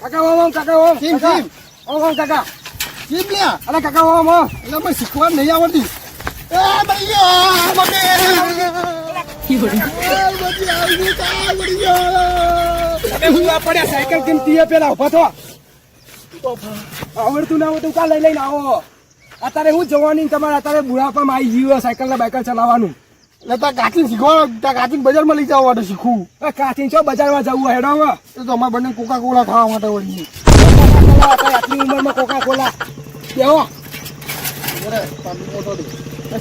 કાકા ઓમ ઓમ કાકા ઓમ કેમ, કાકા. કેમ? ઓમ ઓમ કાકા કેમ લ્યા અરે કાકા ઓમ ઓમ એટલે મને શીખવા નહીં આવડતી એ ભૈયા મને એ બધી આવી ગઈ, કાં પડી ગયો? તમે હું આ પડ્યા સાયકલ કેમ તીએ પેલા ઊભા થો આવડતું ના હોય તો કા લઈ લઈને આવો અત્યારે હું જવાની તમારે અત્યારે બુઢાપામાં આવી ગયું સાયકલ ને બાયકલ ચલાવવાનું તાર કાચીને શીખવા તાર કાચીને બજારમાં લઈ જવા માટે શીખવું એ છો બજારમાં જવું હેડો. તો અમારે બંને કોકા કોલા ખાવા માટે વળી કોકા-કોલા અત્યારે આટલી ઉંમરમાં કોકા કોલા કેવો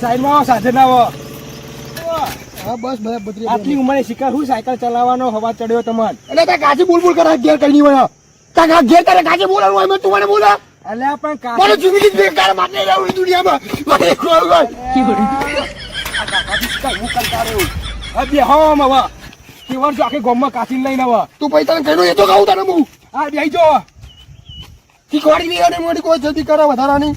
સાઈડમાં આવો હા બસ ભાઈ બધી આટલી ઉંમરે શીખર શું સાયકલ ચલાવવાનો હવા ચડ્યો તમારે? એટલે તાર કાચી બોલ બોલ કરે ઘેર કા કરે કાચી બોલાવું હોય તું મને બોલા. અલ્યા પણ મને જિંદગી બેકાર માટે રહું દુનિયામાં. હું કંટાળ્યો છું. હવે કેવર જો આખી ગામમાં કાચીને લઈને હવે તું પૈસા કહ્યું એ તો કહું તને હું. હા બેહી જો. શીખવાડી નહીં અને મોટી કોઈ જલ્દી કરે વધારાની.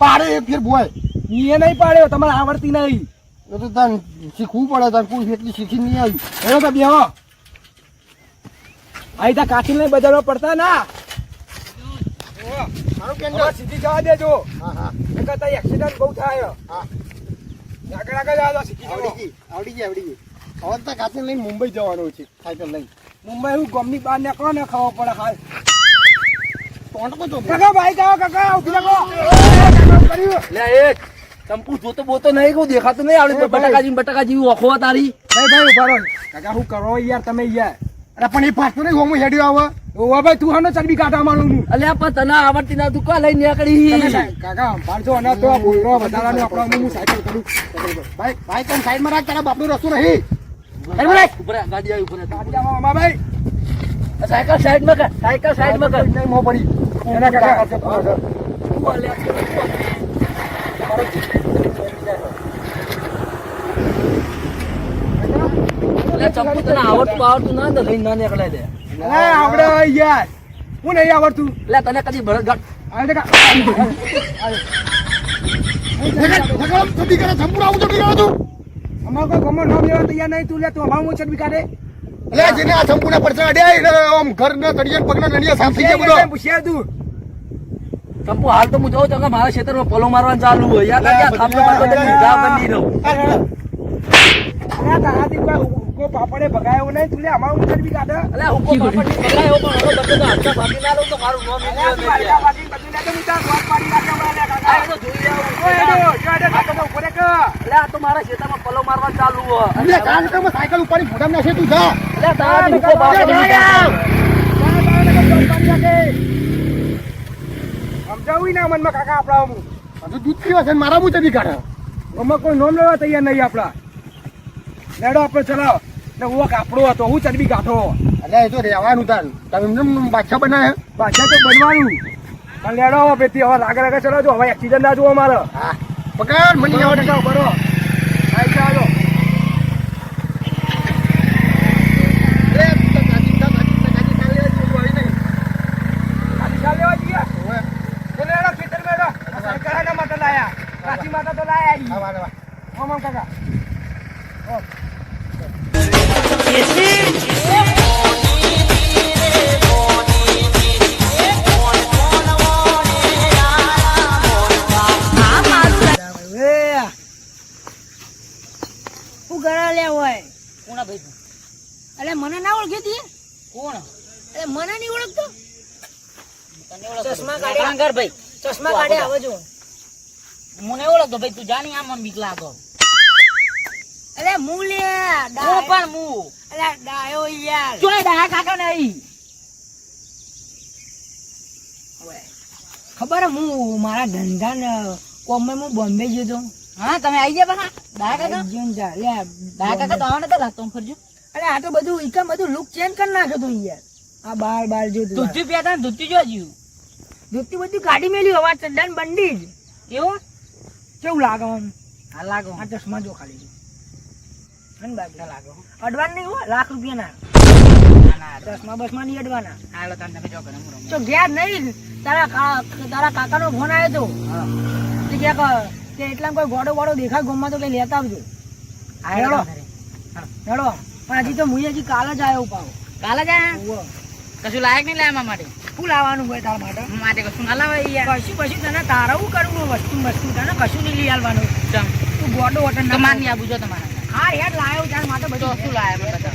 પાડે ફેર ભોય. એ નહીં પાડ્યો તમારે આવડતી નહીં. તો તાન શીખવું પડે તને કોઈ એટલી શીખી નહીં આવી. એનો તો બેહો અહીં ત્યાં કાચીને લઈને બજારમાં પડતા ના. મારું હવે સીધી જવા દેજો. હા હા. એક્સિડન્ટ બહુ થાય. હા આગળ આગળ જવા દો સીધી આવડી આવડી ગઈ આવડી ગઈ. હવે તો કાચી લઈને મુંબઈ જવાનું છે સાયકલ લઈને. મુંબઈ હું ગમની બહાર નીકળો ને ખાવા પડે હાલ કાકા બાઈક આવો કાકા ઊભી રાખો લે એક. ચંપુ જોતો બોતો નહીં કહું દેખાતો નહીં આવડે એ ભાઈ. બટાકા જેવી ઓખો તારી. ભાઈ ભાઈ ઊભા કાકા હું કરો યાર તમે યાર? અરે પણ એ પાછું નહીં હોમું હેડ્યો આવે. ઓવા ભાઈ તું હાનો ચરબી કાઢા મારું અલ્યા પણ તને આવડતી ના તું કા લઈને નીકળી? કાકા પાડજો અને તો બોલરો વધારાનું આપણો હું સાયકલ કરું. ભાઈ ભાઈ તમે સાઈડમાં રાખ તારા બાપનું રસ્તો નહીં. ઉભરે રાખ, ઉભરે ગાડી આવી ઉભરે ગાડી આવો અમાર ભાઈ. સાયકલ સાઈડમાં કર સાયકલ સાઈડમાં કર. નહીં મો પડી. એના કાકા તું અલ્યા છે, તને આવડતું આવડતું ના તો લઈને ના નીકળાય દે અરે આવડે યાર હું નહીં આવડતું લે તને કદી ભરત આવે કાકા નકર જલ્દી કરે જંપુર આવું જલ્દી કરે તું અમાર કોઈ ગમો નામ લેવા તૈયાર નહીં તું. લે તું અમારું હું બી કાઢે? લે જેને આ જંપુના પડછા અડ્યા એટલે આમ તળિયે ને પગના નળિયા સાફ થઈ ગયા બધો. પૂછ્યા તું. ચંપુ હાલ તો હું જોઉં છું કે મારા ખેતરમાં પલો મારવાનું ચાલુ હોય. યાર કાકા થાંભલો મારતો તો લીધા બની રહું? અરે તારાથી કોઈ કોઈ પાપડે ભગાયો નહીં તું લે અમારું હું ચરબી કાઢે અલ્યા હુકો પાપડી ભગાયો પણ હવે બધું તો હાથમાં ભાગી ના લઉં તો મારું નામ અરે તું હાથા ભાગી બધું લે તો હું તાર સ્વાદ પાડી નાખે લે કાકા. આ તો જોઈ આવું. ઓય એડો, જો એડો, કાકા તો ઉપર કે. અલે આ તો મારા ખેતરમાં પલો મારવા ચાલુ હોય એટલે કારણ કે સાયકલ ઉપાડી ફોટા નાખે તું જા અલે તારાથી હુકો પાપડી નીકળ્યો. સમજાવું ના મનમાં કાકા આપણા હું હજુ દૂધ પીવા છે મારા મુજબ કાઢે અમે કોઈ નોમ લેવા તૈયાર નહીં આપણા લેડો આપણે ચલાવો ને ઓ કાપડો હતો હું ચરબી કાઢો. એટલે એ તો રહેવાનું તાર. તમે એમને એમ બાદશાહ બનાવે બાદશાહ તો બનવાનું. પણ લેડો હવે પેથી હવે લાગે લાગે ચલો જો હવે એક્સિડન્ટ ના જોવો મારે પકડ મને આવો ટકા બરો જાઓ એ તો લાયા. કાકા. મને મને નહીં ઓળખતો ચશ્મા કાઢ્યા. નાગર ભાઈ ચશ્મા કાઢે આવે મને ઓળખતો ભાઈ તું જાણી આ આમ બીક લાગો અરે હું લે હું પણ હું એટલે ડાયો યાર જોઈ ડાયા કાકા નહીં ખબર હે, હું મારા ધંધા ને કોમે હું બોમ્બે ગયો તો હા તમે આવી ગયા બહાર ડાયા કાકા આઈ ગયો જા, લે, ડાયા કાકા તો આવવાના હતા લાગતો ફરજો અરે આ તો બધું ઈકા બધું લુક ચેન્જ કરી નાખ્યો તું યાર આ બાર બાર જો તું પીતા ને દૂધી જો જીવ ધોતી બધું કાઢી મેલી હવા ચડ્ડા ને બંડી જ એવું કેવું લાગે હા લાગો આ ચશ્મા જો ખાલી અડવાન નહીં હો લાખ રૂપિયા ના બસમાં નહીં અડવાના. હાલો. તો નહીં તારા તારા કાકાનો ફોન આવ્યો તો. હા. ક્યાંક કે એટલા કોઈ ગોડો ગોડો દેખાય ગમમાં તો કઈ લેતા આવજો. હેડો હેડો પણ હજી તો હું હજી કાલ જ આવ્યો પાવ કાલે જ આવ્યા કશું લાયક નહીં મારા માટે? શું લાવવાનું હોય તારા માટે? માટે કશું ના લાવે યાર. કશું કશું તને તારે કરવું વસ્તુ વસ્તુ તને કશું નહીં લઈ આવવાનું. તું ગોડો વોટર ના માની આપું છો તમારા. હા યાર લાયો તાર માટે બધું શું લાયા એ તો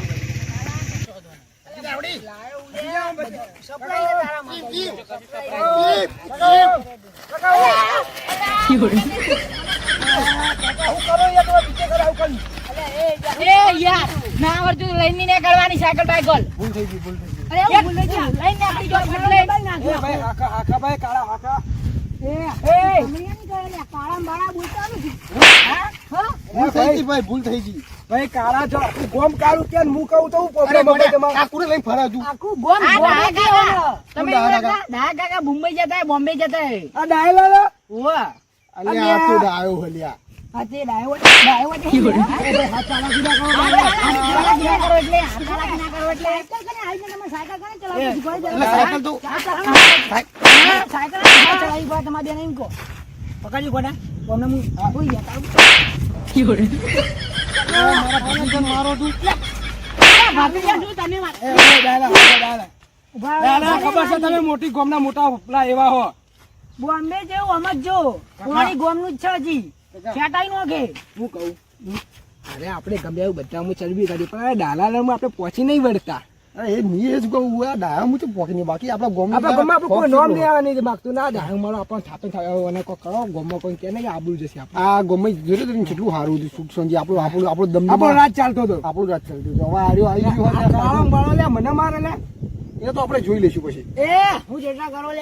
લઈને કરવાની સાયકલ બાય હું ભૂલ થઈ ગઈ. એ ભાઈ હાકા હાકા ભાઈ કાળા હાકા. ભૂલ થઈ ગઈ ભાઈ ભૂલ થઈ ગઈ. ભાઈ કાળા જો આખું ગોમ કાળું કે હું કહું તો હું પ્રોબ્લેમ તમારે લઈને આખું ગોમ. તમે કાકા. મુંબઈ જતા બોમ્બે જતા હે. આ ડાયલા ઓવા. અલ્યા. આ તો ડાયો હલ્યા હા, ડાયો ડાયો વટે હાથ ચાલાકી ના કરો હાથ ચાલાકી ના કરો એટલે. સાયકલ એટલે તો સાયકલ ચલાવી તમારે બેને એમ કહો. પકડજો ગોડા. ગોમને હું. ગયા ખબર છે તમે મોટી ગોમના મોટા પેલા એવા હો. બોમ્બે જેવું આમ જ જો. પુરાણી ગોમનું જ છે હજી. છેટાઈ નો કે. હું કહું અરે આપણે ગમે એવું બધા ચરબી કરી પણ ડાલાલામાં આપણે પહોંચી નહીં વળતા. એ ની એ જ કહું આ ડાયા હું તો પોકી નહીં બાકી આપણા ગોમ આપણે કોઈ નોમ નહીં માગતું. ના ડાંગ મારો આપણને થાપે થાય. અને કોઈ કરો ગોમમાં કોઈ કે નહીં આબરું જશે આપણે આ ગમે જોયું તો કેટલું સારું હતું સુખ શાંતિ. આપણું આપણું આપણું દમ આપણો રાજ ચાલતો હતો. આપણું રાત ચાલતું હતું. હવે આર્યો આવી ગયો બાળો લે મને મારે લે. એ તો આપણે જોઈ લઈશું પછી. એ હું જેટલા કરો લે.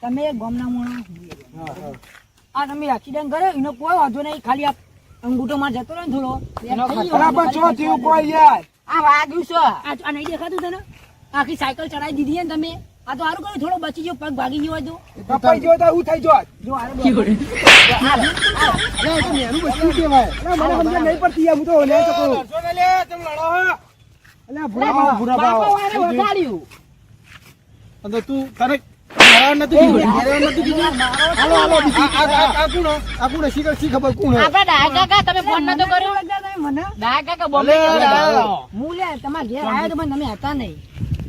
તમે? ગામના આ તમે એક્સિડન્ટ કર્યો એનો કોઈ વાંધો નહીં ખાલી આ અંગૂઠો માં જતો રહ્યો ને થોડો ગયો. પણ ચો થયું કોઈ યાર? આ વાગ્યું છે. આ આ નહીં દેખાતું તને? આખી સાયકલ ચડાવી દીધી ને તમે. આ તો સારું કર્યું થોડો બચી ગયો પગ ભાગી ગયો તો. કપાઈ ગયો તો હું થઈ જો જો હારે તો નેનું બચ્ચું કહેવાય? અરે મને સમજણ નહીં પડતી યાર હું તો લે શકું અલ્યા ભૂરા ભૂરા ભાવ. બાપા વગાડ્યું. અને તું તને મારવા નતું કીધું. મારવા નતું કીધું. હાલો હાલો આ આ આ કોણ આ કોણ શી શી ખબર કોણ હે? ડાયા કાકા તમે ફોન નતો કર્યો? મને. ડાયા કાકા બોમ્બે હતા. હું લે તમારા ઘેર આવ્યો તો પણ તમે હતા નહીં.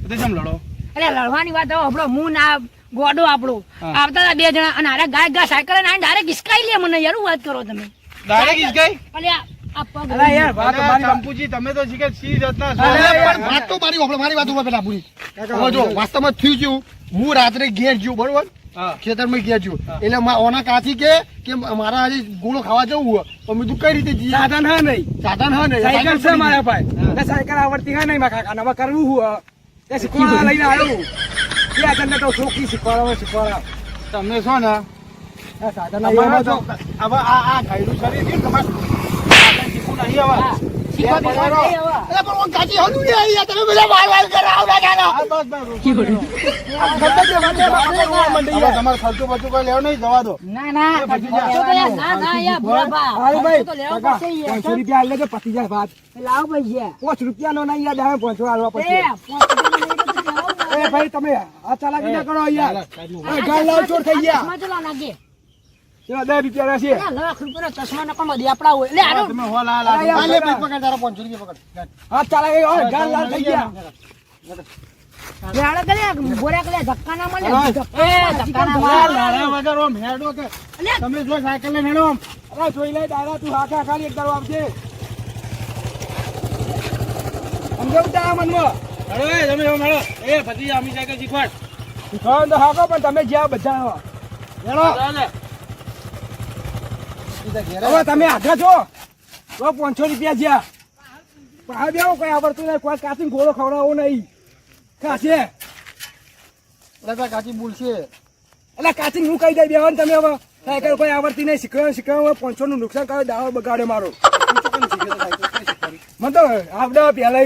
તે કેમ લડો? અરે લડવાની વાત આપણો હું ના ગોડો આપણો. આવતા હતા બે જણા અને આરે ગાય ગા સાયકલ ને આવીને ડાયરેક્ટ હિસકાઈ લે મને યાર વાત કરો તમે? ડાયરેક્ટ પગ અરે યાર વાત મારી કંપુજી તમે તો શીખે સી જતના પણ વાત તો મારી આપણે મારી વાત ઉપર પેલા પૂરી. જો વાસ્તવમાં થયું છું હું રાત્રે ઘેર જ્યું બરોબર? ખેતરમાં ઘેર જ્યું. એટલે ઓના કાથી કે કે મારા આજે ગોળો ખાવા જવું હોય. તો મેં તું કઈ રીતે સાધન હા નહીં. સાધન હા નહીં. સાયકલ છે મારા ભાઈ. સાયકલ આવડતી હા નહીં મારા કાકા. કરવું હું એ શીખવાડવા લઈને આવ્યું એ આગળ તો છોકરી શીખવાડવા શીખવાડવા. તમે છો ને? સાધન તો આ આ ઘાયલું શરીર તમારે? શીખવું નહીં આવી. પાંચ રૂપિયા. નો નહીં યાદ આવે પાંચસો હાલવા એ પછી એ ભાઈ તમે આ ચાલાકી ના કરો યાર એ લાવ ચોર થઈ ગયા. ચલો દસ રૂપિયા રહેશે. લાખ રૂપિયાના ચશ્મા હોય. લે હારું. તમે હો લા લા લે પકડ તારા 500 રૂપિયા પકડ. હા ચાલે ગઈ હોય ગાળ લાલ થઈ ગયા. લે હાડો કે લે, બોરા કે લે, ધક્કા ના મળે એ, ધક્કા ના લા, લાડા વગર ઓમ હેડો કે. તમે જો સાયકલ લઈને હેડો અરે જોઈ લે દાદા તું હાથા ખાલી એક દાડો આપજે. સમજો તારા મનમાં? એ તમે ઓમ હેડો. એ ભતીજા અમી સાયકલ શીખવાડ. શીખવાડ તો હાકો પણ તમે જ્યાં બધા હેડો. હવે તમે આગા છો? તો પાંચસો રૂપિયા જ્યાં. પણ દેવો કોઈ આવડતું નહીં. કોઈ કાચી ગોળો ખવડાવો નહીં. કાચે કાચી બોલશે એટલે કાચી હું કહી દઈ બેવાનું તમે હવે. સાયકલ કોઈ આવડતી નહીં. શીખવા શીખવા પાંચસો નું નુકસાન કરે દાવો બગાડે મારો. મને તો આવડે પહેલા